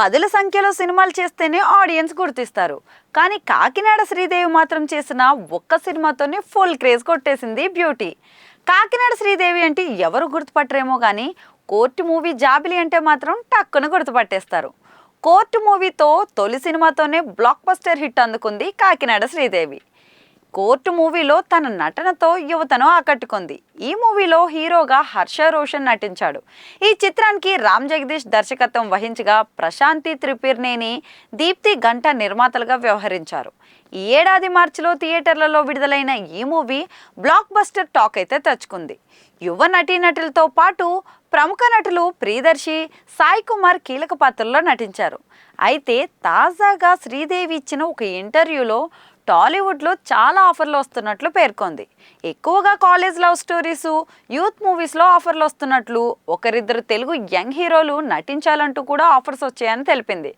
పదుల సంఖ్యలో సినిమాలు చేస్తేనే ఆడియన్స్ గుర్తిస్తారు. కానీ కాకినాడ శ్రీదేవి మాత్రం చేసిన ఒక్క సినిమాతోనే ఫుల్ క్రేజ్ కొట్టేసింది బ్యూటీ. కాకినాడ శ్రీదేవి అంటే ఎవరు గుర్తుపట్టరేమో కానీ కోర్టు మూవీ జాబిలి అంటే మాత్రం టక్కున గుర్తుపట్టేస్తారు. కోర్టు మూవీతో తొలి సినిమాతోనే బ్లాక్ బస్టర్ హిట్ అందుకుంది కాకినాడ శ్రీదేవి. కోర్టు మూవీలో తన నటనతో యువతను ఆకట్టుకుంది. ఈ మూవీలో హీరోగా హర్ష రోషన్ నటించాడు. ఈ చిత్రానికి రామ్ జగదీష్ దర్శకత్వం వహించగా ప్రశాంతి త్రిపిర్నేని దీప్తి గంట నిర్మాతలుగా వ్యవహరించారు. ఈ ఏడాది మార్చిలో థియేటర్లలో విడుదలైన ఈ మూవీ బ్లాక్ బస్టర్ టాక్ అయితే తెచ్చుకుంది. యువ నటీనటులతో పాటు ప్రముఖ నటులు ప్రియదర్శి సాయి కుమార్ కీలక పాత్రల్లో నటించారు. అయితే తాజాగా శ్రీదేవి ఇచ్చిన ఒక ఇంటర్వ్యూలో టాలీవుడ్లో చాలా ఆఫర్లు వస్తున్నట్లు పేర్కొంది. ఎక్కువగా కాలేజ్ లవ్ స్టోరీస్ యూత్ మూవీస్లో ఆఫర్లు వస్తున్నట్లు ఒకరిద్దరు తెలుగు యంగ్ హీరోలు నటించాలంటూ కూడా ఆఫర్స్ వచ్చాయని తెలిపింది.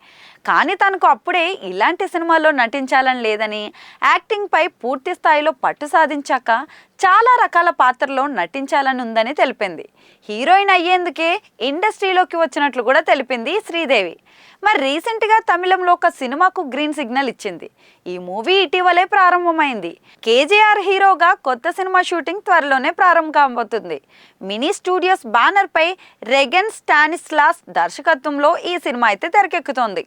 కానీ తనకు అప్పుడే ఇలాంటి సినిమాల్లో నటించాలని లేదని యాక్టింగ్పై పూర్తి స్థాయిలో పట్టు సాధించాక చాలా రకాల పాత్రలో నటించాలని ఉందని తెలిపింది. హీరోయిన్ అయ్యేందుకే ఇండస్ట్రీలోకి వచ్చినట్లు కూడా తెలిపింది శ్రీదేవి. మరి రీసెంట్గా తమిళంలో ఒక సినిమాకు గ్రీన్ సిగ్నల్ ఇచ్చింది. ఈ మూవీ ఇటీవలే ప్రారంభమైంది. కేజీఆర్ హీరోగా కొత్త సినిమా షూటింగ్ త్వరలోనే ప్రారంభం కాబోతుంది. మినీ స్టూడియోస్ బ్యానర్పై రెగన్ స్టానిస్లాస్ దర్శకత్వంలో ఈ సినిమా అయితే తెరకెక్కుతోంది.